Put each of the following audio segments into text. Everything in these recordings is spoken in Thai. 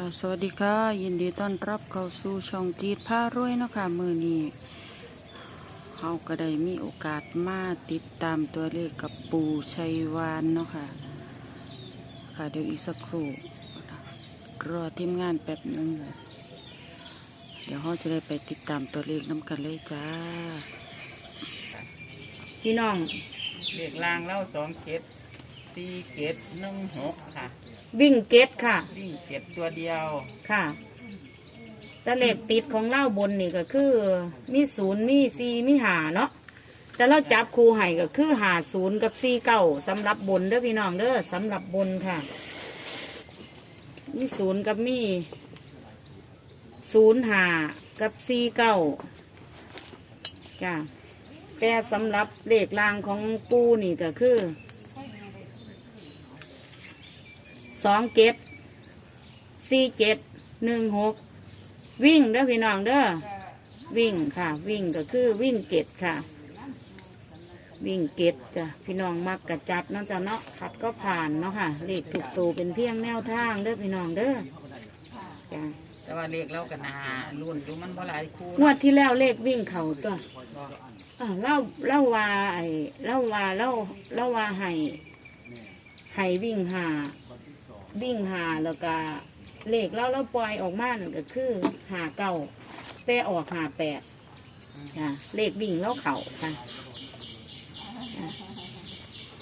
ค่ะสวัสดีค่ะ ยินดีต้อนรับเข้าสู่ช่องจีดผ้ารวยเนาะคะมือนี้เฮาก็ได้มีโอกาสมาติดตามตัวเลขกับปูชัยวานเนาะค่ะ ค่ะเดี๋ยวอีกสักครู่รอทีมงานแป๊บหนึงเดี๋ยวเราจะได้ไปติดตามตัวเลขน้ำกันเลยจ้า พี่น้องเรียกลางแล้วสองเจ็ด สี่เจ็ดหนึ่งหกค่ะ วิ่งเกตค่ะ วิ่งเจ็ดตัวเดียว ค่ะแต่เลขติดของเล่าบนนี่ก็คือ มีศูนย์มีสี่มีหาเนาะ แต่เราจับคูไห่ก็คือหาศูนย์กับสี่เก้าสำหรับบนเด้อพี่น้องเด้อสำหรับบนค่ะ มีศูนย์กับมีศูนย์หากับสี่เก้าจ้ะแต่สำหรับเลขรางของปูนี่ก็คือ สองเจ็ดสี่เจ็ดหนึ่งหกวิ่งเด้อพี่น้องเด้อวิ่งค่ะ วิ่งก็คือวิ่งเกตค่ะ วิ่งเกตจ้ะพี่น้องมักกระจัดเนาะจ้ะเนาะขัดก็ผ่านเนาะค่ะเลขถูกตูเป็นเพียงแนวทางเด้อพี่น้องเด้อจ้ะแต่ว่าเรียกแล้วกันนารุ่นดูมันบ่หลายคู่งวดที่แล้วเลขวิ่งเข่าตัวบ่อ่าเล่าเล่าว่าไอ้เล่าว่าเล่าเล่าว่าให้ให้วิ่งหา วิ่งหาแล้วก็เลขเล่าแล้วปล่อยออกมานั่นก็คือหาเก้าแปรออกหาแปดจ้ะเลขวิ่งเล่าเข่าค่ะจ้ะ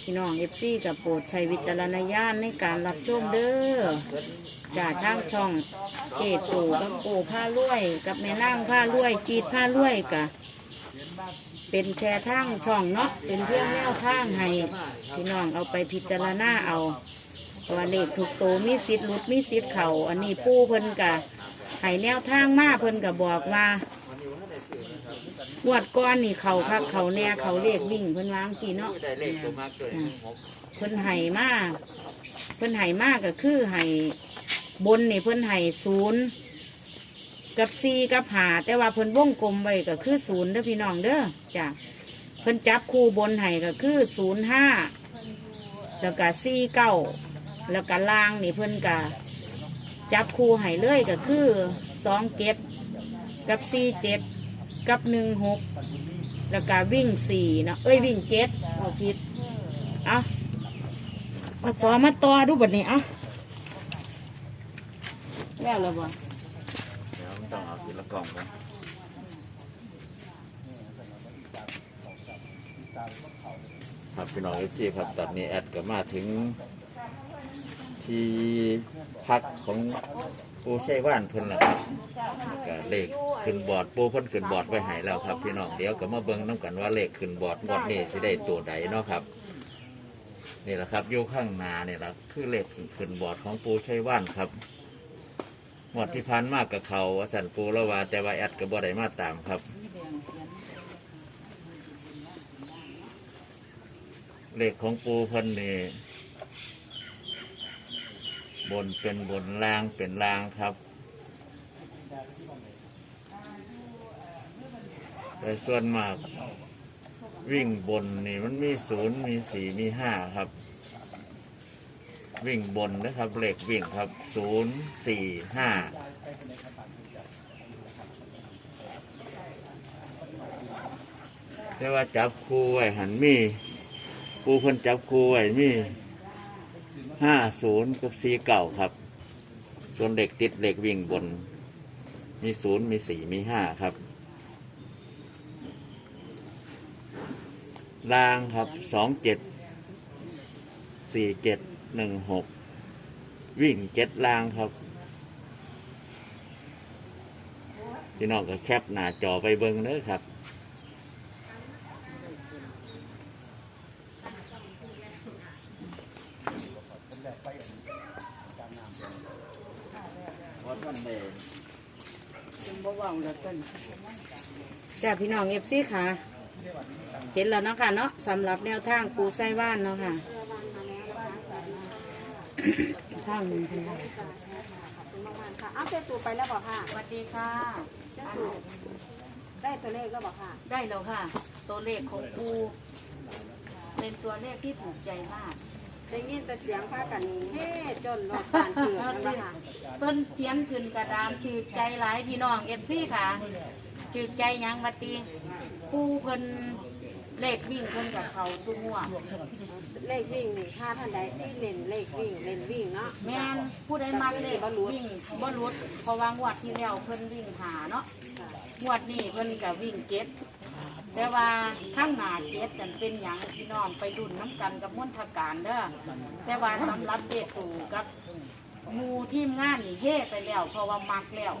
พี่น้องเอฟซีกับโปรดใช้วิจารณญาณในการรับชมเด้อจากทางช่องเกตูกับโอผ้าลวย กับแม่นั่งผ้าลวยจีดผ้าลวยกะเป็นแชร์ทางช่องเนาะเป็นเพียงแนวทางให้พี่น้องเอาไปพิจารณาเอา เพราะว่าเลขถูกโตมีสิทธิ์หลุดมีสิทธิ์เขาอันนี้ผู้เพิ่นกะให้แนวทางมาเพิ่นกะบอกว่างวดก้อนนี่เขาคักเขาแน่เขาเลขวิ่งเพิ่นวางสีเนาะ ได้เลขตัวมากเลยเพิ่นไห้มาเพิ่นไห้มากก็คือไห้บนนี่เพิ่นไห้ศูนย์กับสี่กับหาแต่ว่าเพิ่นวงกลมไว้ก็คือศูนย์เด้อพี่น้องเด้อจ้ะเพิ่นจับคู่บนไห้ก็คือศูนย์ห้าแล้วก็สี่เก้า แล้วก็ล่างนี่เพิ่นก็จับคู่ไห้เลยก็คือสองเจ็ดกับสี่เจ็ดกับหนึ่งหกแล้วก็วิ่งสี่เนาะเอ้ยวิ่งเจ็ดเอาผิดเอาเอาจอมาต่อดูบัดนี้เอาแล้วแล้วบ่เดี๋ยวมันต้องเอาทีละกล่องก่อนครับพี่น้องเอฟซีครับตอนนี้แอดก็มาถึง ที่พักของปูใช่ว่านเพิ่นล้วครับก็เลขขึ้นบอร์ดปูเพิ่นขึ้นบอร์ดไว้ให้แล้วครับพี่น้องเดี๋ยวก็มาเบิ่งน้กันว่าเลขขึ้นบอร์ดงวดนี้สิได้ตัวใดเนาะครับนี่แหละครับอยู่ข้างหน้านี่แหละคือเลขขึ้นบอร์ดของปูใช่ว่านครับหมดที่พันมากกับเขาว่าสันปูล้วว่าแต่ว่าแอดกับบ่ได้มาตามครับ เลขของปูเพิ่นนี่ บนเป็นบนล่างเป็นล่างครับแต่ส่วนมาก วิ่งบนนี่มันมีศูนย์มีสี่มีห้าครับ วิ่งบนนะครับเลขวิ่งครับศูนย์สี่ห้าแต่ว่าจับคู่ไว้หันมีปูเพิ่นจับคู่ไว้มี ห้าศูนย์กับสี่เก่าครับ ส่วนเด็กติดเหล็กวิ่งบน มีศูนย์มีสี่มีห้าครับล่างครับสองเจ็ดสี่เจ็ดหนึ่งหกวิ่งเจ็ดล่างครับพี่น้องก็แคปหน้าจอไปเบิ้งเด้อครับ วัดวันเดบ่ว้าแล้วต้นจ้าพี่น้องเอฟซีค่ะ เห็นแล้วเนาะค่ะเนาะสำหรับแนวทางปูไส้ว่านเนาะค่ะ ทางหนึ่งค่ะค่ะเอาเจ้าตูไปแล้วบอกค่ะสวัสดีค่ะ เจ้าตูได้ตัวเลขแล้วบอกค่ะ ได้แล้วค่ะ ตัวเลขของปู เป็นตัวเลขที่ถูกใจมาก ได้ยินแต่เสียงพากันเฮ้จนรถการเถื่อนนั่นแหละค่ะเพิ่นเขียนขึ้นกระดานถือใจหลายพี่น้องเอฟซีค่ะถือใจหยังมาตีปูเพิ่นเลขวิ่งเพิ่นกับเขาสู้หัวเลขวิ่งนี่ถ้าท่านใดที่เล่นเลขวิ่งเล่นวิ่งเนาะแม่นผู้ใดมักเลขวิ่งบ่หลุดเพราะว่างวดที่แล้วเพิ่นวิ่งหาเนาะค่ะงวดนี้เพิ่นก็วิ่งเก็ด แต่ว่าทั้งหนาเก็ดกันเป็นหยังพี่น้องไปดุนน้ำกันกับมณฑการเด้อแต่ว่าสำหรับเด็กตู่กับหมูทีมงานนี่เฮ่ไปแล้ว เพราะว่ามักแล้ว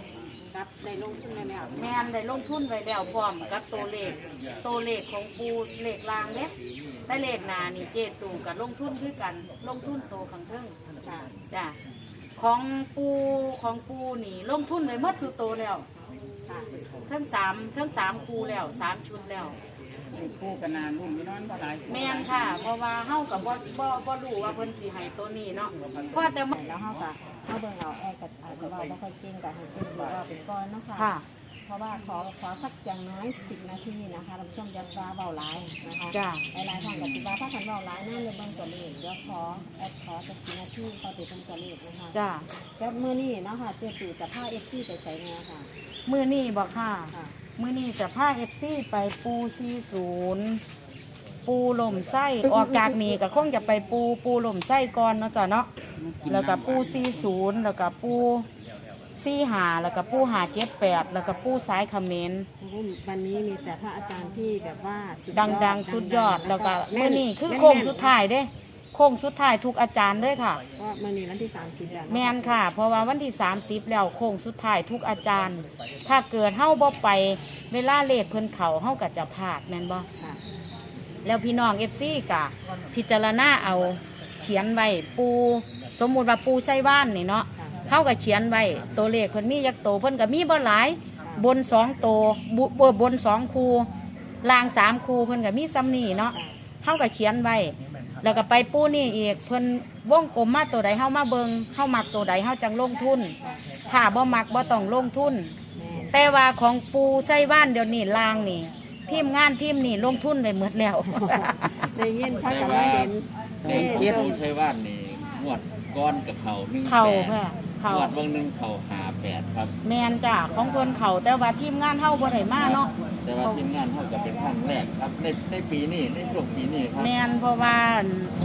ครับในลงทุนในแมวแมนได้ลงทุนไว้แล้วพร้อมกับตัวเลขตัวเลขของปูเลขลางเนี้ยแต่เลขหนานี่เจตูกับลงทุนด้วยกัน ลงทุนโตขังเทิงค่ะจ้ะของปูของปูนี่ลงทุนไปหมดสุดโตแล้วค่ะ ทั้งสามทั้งสามคูแล้วสามชุดแล้วผู้กันนานรุ่นพี่น้องก็หลายแมนค่ะ เพราะว่าเฮากับบ่บ่บ่รู้ว่าเพิ่นสิให้ตัวนี้เนาะเพราะแต่มาแล้วเขาก็เขาเบิ่งเอาแอร์กับอาจจะว่าบ่ค่อยเก่งกับให้เก่งบอกว่าเป็นก้อนเนาะค่ะ ค่ะ เพราะว่าขอขอสักอย่างน้อยสิบนาทีนะคะท่านผู้ชมจะฟ้าเบาหลายนะคะจ้ะหลายๆท่านกับติว่าถ้าขันเบาหลายนั่นเลยเบิ่งตัวเลขเดี๋ยวขอแอดขอสักสิบนาทีก็ติดเป็นตัวเลขนะคะจ้ะแล้วมื้อนี้เนาะค่ะเจ๊ตู่จะพาเอฟซีไปใส่แนวค่ะ มื้อนี้บอกค่ะ ค่ะมื้อนี้จะพา FC ไปปู40ปูหล่มไส้ออกจากนี้ก็คงจะไปปูปูหล่มไส้ก่อนเนาะจ้ะเนาะแล้วก็ปู40แล้วก็ปู45แล้วก็ปู578แล้วก็ปูสายเขมรวันนี้มีแต่พระอาจารย์ที่แบบว่าสุดังๆ สุดยอดแล้วก็แมื้อนี้คือแม่โค้งสุดท้ายเด้ โค้งสุดท้ายทุกอาจารย์เลยค่ะเพราะมื้อนี้วันที่30แล้วเาแมนค่ะ เพราะว่าวันที่ 30 แล้วโค้งสุดท้ายทุกอาจารย์ ถ้าเกิดเฮาบ่ไปเวลาเลขเพิ่นเขาเฮาก็จะพลาดแม่นบ่ค่ะแล้วพี่น้อง FC ก็พิจารณาเอาเขียนไว้ปูสมมุติว่าปูใช้บ้านนี่เนาะค่ะเฮาก็เขียนไว้ตัวเลขเพิ่นมียักโตเพิ่นก็มีบ่หลาย บนสองโตบุบบบนสองคูล่างสามคูเพิ่นก็มีซ้ำนี่เนาะเฮาก็เขียนไว้ แล้วก็ไปปูนี่อีกเพิ่นวงกลมมาตัวใดเฮามาเบิงเฮามักตัวใดเฮาจังลงทุน ถ้าบ่มักบ่ต้องลงทุนแม่นแต่ว่าของปูไส้บ้านเดี๋ยวนี้ลางนี่ พิมพ์งานพิมพ์นี่ลงทุนไปหมดแล้ว ได้ยินพระกันว่าเห็นเลขเกียรติใช่ว่านนี่งวดก้อนกับเขาหนึ่งเข่าแปดค่ะเข่างวดเบางหนึ่งเขาหาแปดครับ แมนจ้ะของเพิ่นเข่าแต่ว่าทีมงานเฮาบ่ได้มาเนาะ แต่ว่าทีมงานเท่ากับเป็นครั้งแรกครับในในปีนี้ในช่วงปีนี้ครับ แมนเพราะว่า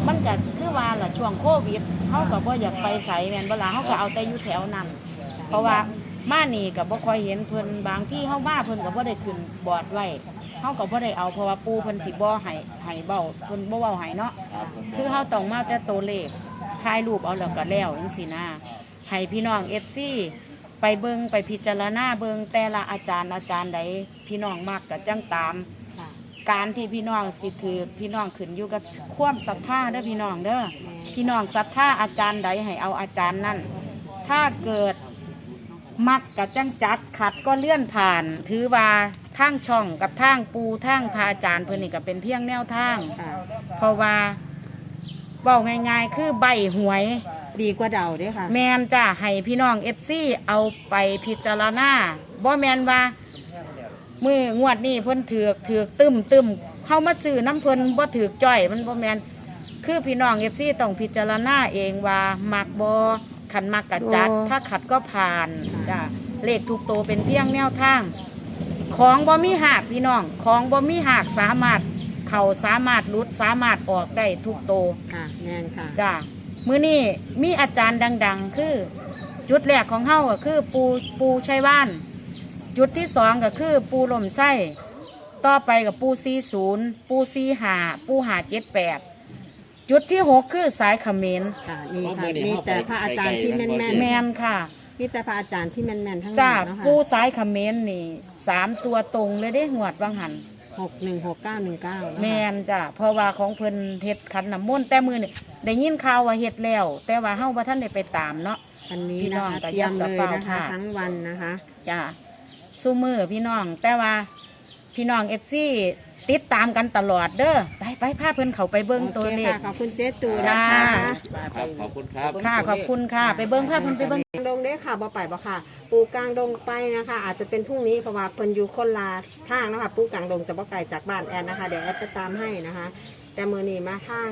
มันก็คือว่าล่ะช่วงโควิดเฮาก็บ่อยากไปไสแมนบ่ล่ะเฮาก็เอาแต่อยู่แถวนั้น เพราะว่ามานี่ก็บ่ค่อยเห็นเพิ่นบางที่เฮามาเพิ่นก็บ่ได้ขึ้นบอร์ดไว้เฮาก็บ่ได้เอาเพราะว่าปูเพิ่นสิบ่ให้ให้เบ้าเพิ่นบ่เว้าให้เนาะครับผมคือเฮาต้องมาแต่ตัวเลขถ่ายรูปเอาแล้วก็แล้วจังซี่นะให้พี่น้อง FC ไปเบิ่งไปพิจารณาเบิ่งแต่ละอาจารย์อาจารย์ใด พี่น้องมักก็จังตาม ค่ะการที่พี่น้องสิถือพี่น้องขึ้นอยู่กับความศรัทธาเด้อพี่น้องเด้อพี่น้องศรัทธาอาจารย์ใดให้เอาอาจารย์นั่นถ้าเกิดมักกับจังจัดขัดก็เลื่อนผ่าน ถือว่าทางช่องกับทางปูทางพระอาจารย์เพื่อนนี่ก็เป็นเพียงแนวทาง ค่ะเพราะว่าเบาง่ายๆ คือใบหวย ดีกว่าเดาเด้วยค่ะ แมนจ้ะให้พี่น้องเอฟซีเอาไปพิจารณาบ่แมนว่า มืองวดนี้เพิ่นถือกถือกตึมตึมเข้ามาซื้อน้ำเพิ่นบ่ถือกจ้อยมันบ่แมนคือพี่น้องเอฟซีต้องพิจารณาเองว่ามักบ่ขันมักกะจัดโอ้ถ้าขัดก็ผ่านจ้ะเลขทุกโตวเป็นเพียงแนวทาง ของบ่มีหักพี่น้องของบ่มีหักสามารถเข่าสามารถรุดสามารถออกได้ทุกโตว ค่ะแม่นค่ะ จ้ามื้อนี้มีอาจารย์ดัง ๆ คือ จุดแรกของเฮาก็คือปูปูชัยว่าน จุดที่สองก็คือปูลมไส้ต่อไปกับปูซีศูนย์ปูซีหาปูหาเจ็ดแปดจุดที่หกคือสายเขมรค่ะนี่ค่ะมีแต่พระอาจารย์ที่แม่นแมนค่ะๆมีแต่พระอาจารย์ที่แม่นๆทั้งนั้จ้านเนาะปูค่ะสายเขมรนี่สามตัวตรงเลยได้หวดวังหัน หกหนึ่งหกเก้าหนึ่งเก้าแมนจ้ะเพราะว่าของเพิ่นเฮ็ดขันน้ำมนต์แต่มือนี่ได้ยินข่าวว่าเฮ็ดแล้ว แต่ว่าเฮาบ่ทันได้ไปตามเนาะวันนี้พี่นะน้องคะก็เตรียมยัเลดยสะเปานะคะค่ะ ทั้งวันนะคะ จ้า สู้มือพี่น้อง แต่ว่าพี่น้องเอฟซีติดตามกันตลอดเด้อไปไปพาเพิ่นเขาไปเบิ้งตัวเลข โอคค่ะขอบคุณเจ๊ตูนะคะจ้าครับขอบคุณครับ ค่ะขอบคุณค่ะ ไปเบิ้งพาเพิ่นไปเบิ้ง กลางดงได้ค่ะบ่ไปบ่ค่ะ ปูกลางดงไปนะคะ อาจจะเป็นพรุ่งนี้เพราะว่าเพิ่นอยู่คนละทางนะคะ ปูกลางดงจะบ่ไกลจากบ้านแอนนะคะ เดี๋ยวแอดไปตามให้นะคะ แต่มือนี้มาทาง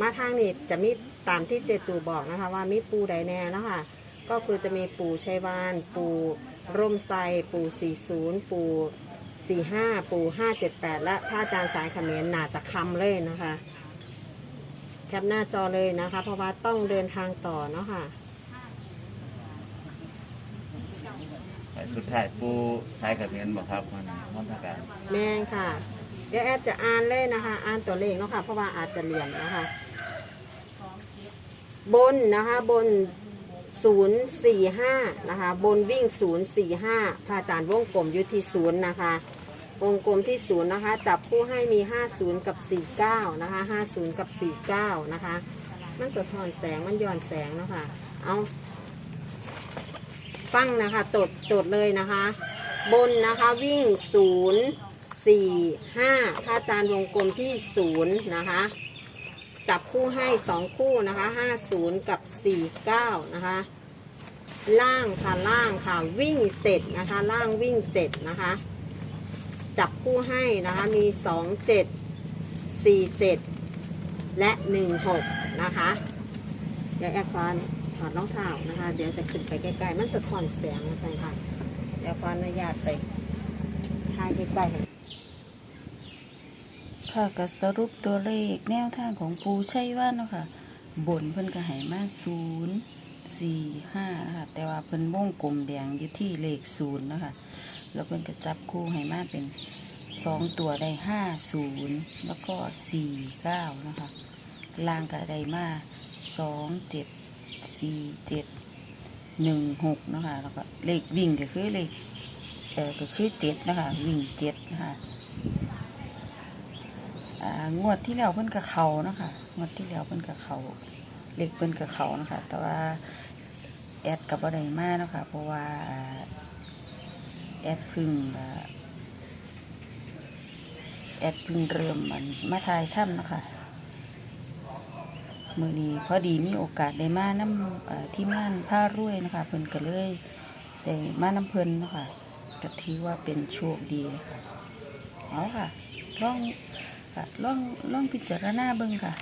มาทางนี้จะมีตามที่เจตูบอกนะคะ ว่ามีปูใดแน่เนาะคะก็คือจะมีปูชัยวาน ปู ร่มไทรปู40 ปู45 ปู578 และพระอาจารย์สายเขมรน่าจะคำเลยนะคะ แคปหน้าจอเลยนะคะ เพราะว่าต้องเดินทางต่อเนาะค่ะไปสุดท้ายปูสายกับเมียนบอกครับมันมันทการแม่งค่ะ เดี๋ยวแอดจะอ่านเลยนะคะ อ่านตัวเลขเนาะค่ะ เพราะว่าอาจจะเรียนนะคะ บนนะคะ บน 045 นะคะ บนวิ่ง 045พระอาจารย์วงกลมอยุทธิศูนย์นะคะ วงกลมที่ศูนย์นะคะ จับคู่ให้มี 50 กับ 49 นะคะ 50 กับ 49 นะคะ มันสะท้อนแสง มันย้อนแสงเนาะคะเอาฟังนะคะ จด จดเลยนะคะ บนนะคะวิ่ง 0 4 5ถ้าจานวงกลมที่ 0 นะคะ จับคู่ให้2คู่นะคะ50กับ49นะคะ ล่างค่ะล่างค่ะวิ่ง7นะคะ ล่างวิ่ง7นะคะ จับคู่ให้นะคะมี2 7 4 7และ1 6นะคะเดี๋ยวแอร์ฟอนถอดรองเท้านะคะ เดี๋ยวจะขึ้นไปใกล้ๆมันสะท้อนแสงนะใช่ค่ะเดี๋ยวขออนุญาตไปถ่ายใกล้ๆ ค่ะก็สรุปตัวเลขแนวทางของปูใชัยว่านเนาะค่ะ บนเพิ่นก็ให้มาศูนย์สี่ห้านะคะแต่ว่าเพิ่นวงกลมแดงอยู่ที่เลขศูนย์นะคะแล้วเพิ่นก็จับคู่ให้มาเป็นสองตัวได้ห้าศูนย์แล้วก็สี่เก้านะคะล่างก็ได้มาสองเจ็ดสี่เจ็ดหนึ่งหกนะคะแล้วก็เลขวิ่งก็คือเลขเออก็คือเจ็ดนะคะวิ่งเจ็ดนะคะ งวดที่แล้วเพิ่นกับเขานะคะงวดที่แล้วเพิ่นกับเขาเล็กเพิ่นกับเขานะคะแต่ว่าแอดกับบ่ไดมาเนะคะเพราะว่าแอดพึ่งแอดพึ่งเริ่มมันมาทายถ้ำนะคะมือนี้พอดีมีโอกาสได้มาน้ำที่มงานผ้ารวยนะคะเพิ่นก็เลยได้มาน้ำเพิ่นนะคะก็ถือว่าเป็นโชคดีนะคะเอาค่ะลอง ค่ะลองลองพิจารณาเบิ่งค่ะ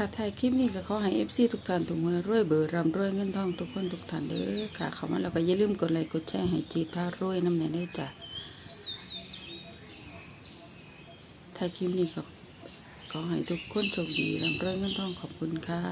ค่ะถ่ายคลิปนี้ก็ขอให้ FC ทุกท่านถูกมือรวยเบอร์รำรวยเงินทองทุกคนทุกท่านเด้อค่ะเขามาแล้วก็อย่าลืมกดไลค์กดแชร์ให้จีพารวยน้ำแน่ได้จ้ะ ถ้ายคลิปนี้ก็ขอให้ทุกคนโชคดีร่ำรวยเงินทองขอบคุณค่ะ